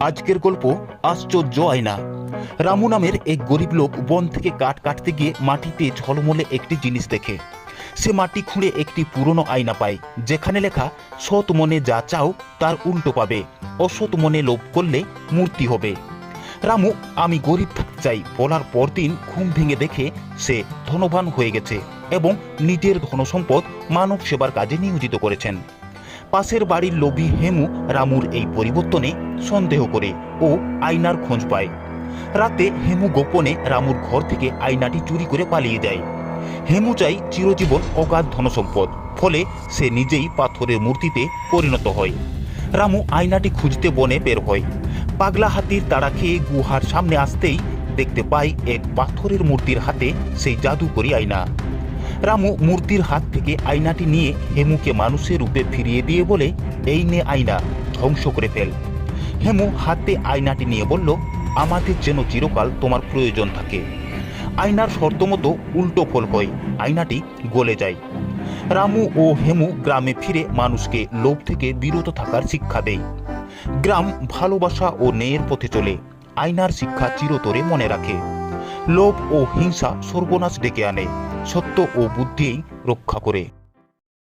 আজকের গল্প আশ্চর্য আয়না। রামু নামের এক গরিব লোক বন থেকে কাঠ কাটতে গিয়ে মাটিতে ঝলমলে একটি জিনিস দেখে। সে মাটি খুঁড়ে একটি পুরনো আয়না পায়, যেখানে লেখা, সৎ মনে যা চাও, তার উল্টো পাবে। অসৎ মনে লোভ করলে মূর্তি হবে। রামু, আমি গরিব থাকতে চাই। বলার পরদিন ঘুম ভেঙে দেখে সে ধনবান হয়ে গেছে এবং নিজের ধনসম্পদ মানব সেবার কাজে নিয়োজিত করেছেন। পাশের বাড়ির লোভী হেমু রামুর এই পরিবর্তনে সন্দেহ করে ও আয়নার খোঁজ পায়। রাতে হেমু গোপনে রামুর ঘর থেকে আয়নাটি চুরি করে পালিয়ে যায়। হেমু চাই চিরজীবন অগাধ ধনসম্পদ, ফলে সে নিজেই পাথরের মূর্তিতে পরিণত হয়। রামু আয়নাটি খুঁজতে বনে বের হয়। পাগলা হাতির তাড়া খেয়ে গুহার সামনে আসতেই দেখতে পায় এক পাথরের মূর্তির হাতে সেই জাদুকরি আয়না। রামু মূর্তির হাত থেকে আয়নাটি নিয়ে হেমুকে মানুষের রূপে ফিরিয়ে দিয়ে বলে, এই নে আয়না, ধ্বংস করে ফেল। হেমু হাতে আয়নাটি নিয়ে বলল, আমাদের যেন চিরকাল তোমার প্রয়োজন থাকে। আয়নার শর্ত মতো উল্টো ফল হয়, আয়নাটি গলে যায়। রামু ও হেমু গ্রামে ফিরে মানুষকে লোভ থেকে বিরত থাকার শিক্ষা দেয়। গ্রাম ভালোবাসা ও ন্যায়ের পথে চলে, আয়নার শিক্ষা চিরতরে মনে রাখে। লোভ ও হিংসা সর্বনাশ ডেকে আনে। সত্য ও বুদ্ধি রক্ষা করে।